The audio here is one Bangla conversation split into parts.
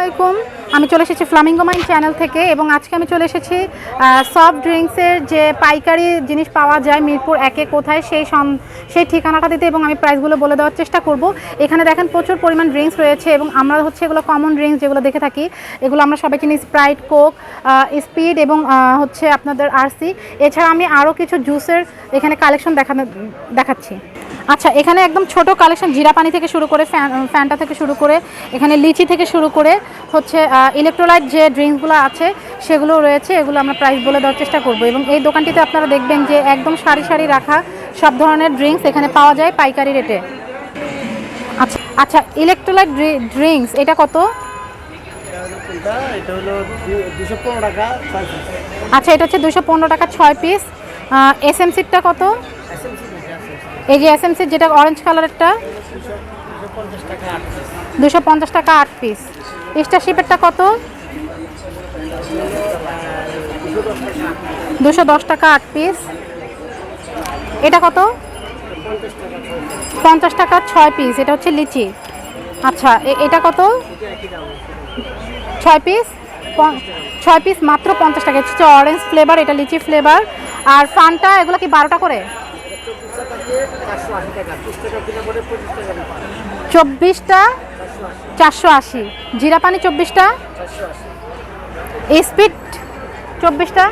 আলাইকুম। আমি চলে এসেছি ফ্লামিঙ্গো মাইন চ্যানেল থেকে এবং আজকে আমি চলে এসেছি সফট ড্রিঙ্কসের যে পাইকারি জিনিস পাওয়া যায় মিরপুর একে কোথায় সেই সেই ঠিকানাটা দিতে এবং আমি প্রাইসগুলো বলে দেওয়ার চেষ্টা করব। এখানে দেখেন প্রচুর পরিমাণ ড্রিঙ্কস রয়েছে এবং আমরা হচ্ছে এগুলো কমন ড্রিঙ্কস যেগুলো দেখে থাকি, এগুলো আমরা সবাই চিনি স্প্রাইট কোক স্পিড এবং হচ্ছে আপনাদের আরসি এছাড়া আমি আরও কিছু জুসের এখানে কালেকশন দেখানো দেখাচ্ছি। আচ্ছা এখানে একদম ছোট কালেকশন জিরা পানি থেকে শুরু করে ফ্যান ফ্যানটা থেকে শুরু করে এখানে লিচি থেকে শুরু করে হচ্ছে ইলেকট্রোলাইট যে ড্রিঙ্কসগুলো আছে সেগুলো রয়েছে এগুলো আমরা প্রাইস বলে দেওয়ার চেষ্টা করব। এবং এই দোকানটিতে আপনারা দেখবেন যে একদম সারি সারি রাখা সব ধরনের ড্রিঙ্কস এখানে পাওয়া যায় পাইকারি রেটে আচ্ছা আচ্ছা ইলেকট্রোলাইট ড্রিঙ্কস এটা কত? আচ্ছা এটা হচ্ছে দুশো পনেরো টাকা ছয় পিস এস এম সিটটা কত? এই যে এস এম সিট যেটা অরেঞ্জ কালারেরটা দুশো পঞ্চাশ টাকা আট পিস পিস স্টারশিপেরটা কত? দুশো দশ টাকা আট পিস এটা কত? পঞ্চাশ টাকা ছয় পিস এটা হচ্ছে লিচি। আচ্ছা এটা কত? ছয় পিস ছয় পিস মাত্র পঞ্চাশ টাকা। হচ্ছে অরেঞ্জ ফ্লেভার এটা লিচি ফ্লেভার আর ফানটা এগুলো কি বারোটা করে? চব্বিশটা, চারশো আশি। জিরা পানি চব্বিশটা স্পিড চব্বিশটা,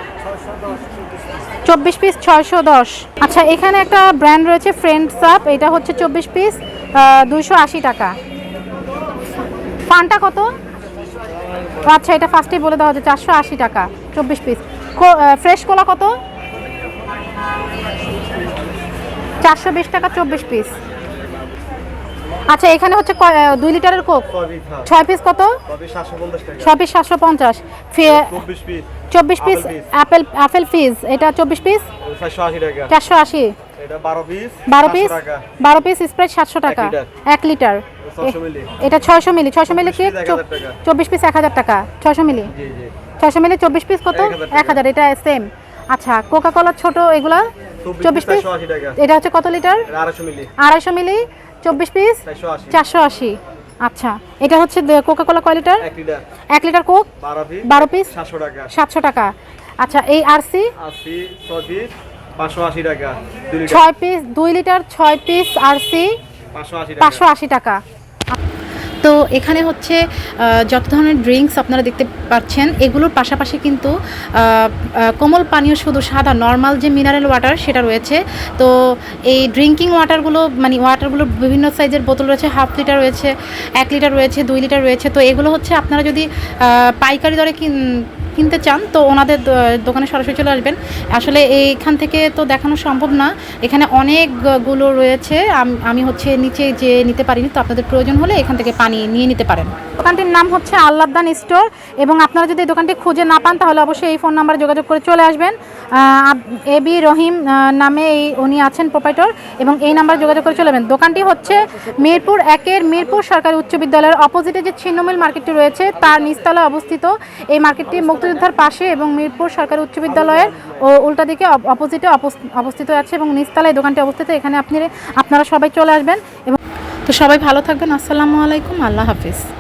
চব্বিশ পিস ছয়শো দশ। আচ্ছা এখানে একটা ব্র্যান্ড রয়েছে ফ্রেন্ডস আপ এটা হচ্ছে চব্বিশ পিস দুইশো আশি টাকা। ফানটা কত? আচ্ছা এটা ফার্স্টেই বলে দেওয়া হচ্ছে চারশো আশি টাকা, চব্বিশ পিস। ফ্রেশ কোলা কত? চারশো বিশ টাকা চব্বিশ পিস আচ্ছা এখানে হচ্ছে দুই লিটারের কোক? হ্যাঁ। ছয় পিস কত? ছয় পিস সাতশো পঞ্চাশ চব্বিশ piece piece. Apple apple fizz এটা চব্বিশ পিস চারশো আশি বারো পিস বারো পিস স্প্রাইট সাতশো টাকা। এক লিটার। এটা ছয়শো মিলি। ছয়শো মিলি কি? 24 piece 1000 টাকা। চব্বিশ পিস এক হাজার টাকা। ছয়শো মিলি? ছয়শো মিলি চব্বিশ পিস কত? এক হাজার এটা সেম আচ্ছা কোকা কোলার ছোট এগুলা? চব্বিশ পিস এটা হচ্ছে কত লিটার আড়াইশো মিলি। চব্বিশ পিস চারশো আশি। আচ্ছা। এটা হচ্ছে কোকা কোলা কয় লিটার এক লিটার কোক বারো পিস সাতশো টাকা। আচ্ছা এই আরসি? ছয় পিস টাকা। দুই লিটার ছয় পিস আরসি? পাঁচশো আশি টাকা। তো এখানে হচ্ছে যত ধরনের ড্রিঙ্কস আপনারা দেখতে পাচ্ছেন, এগুলোর পাশাপাশি কিন্তু কোমল পানীয় শুধু সাদা নর্মাল যে মিনারেল ওয়াটার সেটা রয়েছে। তো এই ড্রিঙ্কিং ওয়াটারগুলো মানে ওয়াটারগুলো বিভিন্ন সাইজের বোতল রয়েছে হাফ লিটার রয়েছে, এক লিটার রয়েছে, দুই লিটার রয়েছে, তো এগুলো হচ্ছে আপনারা যদি পাইকারি দরে কিনতে চান, তো ওনাদের দোকানে সরাসরি চলে আসবেন। আসলে এইখান থেকে তো দেখানো সম্ভব না। এখানে অনেকগুলো রয়েছে। আমি হচ্ছে নিচে যে নিতে পারিনি, তো আপনাদের প্রয়োজন হলে এখান থেকে পানি নিয়ে নিতে পারেন। দোকানটির নাম হচ্ছে আল্লাদান স্টোর এবং আপনারা যদি দোকানটি খুঁজে না পান, তাহলে অবশ্যই এই ফোন নাম্বারে যোগাযোগ করে চলে আসবেন। এ বি রহিম নামে এই উনি আছেন প্রোপাইটর এবং এই নাম্বারে যোগাযোগ করে চলে যাবেন দোকানটি হচ্ছে মিরপুর একের মিরপুর সরকারি উচ্চ বিদ্যালয়ের অপোজিটে যে ছিন্নমিল মার্কেটটি রয়েছে, তার নিচতলায় অবস্থিত। এই মার্কেটটি মুক্তিযোদ্ধার পাশে এবং মিরপুর সরকারি উচ্চ বিদ্যালয়ের ও উল্টা দিকে অপোজিটে অবস- অবস্থিত আছে এবং নিচতলায় এই দোকানটি অবস্থিত। এখানে আপনি আপনারা সবাই চলে আসবেন এবং তো সবাই ভালো থাকবেন। আসসালামু আলাইকুম। আল্লাহ হাফিজ।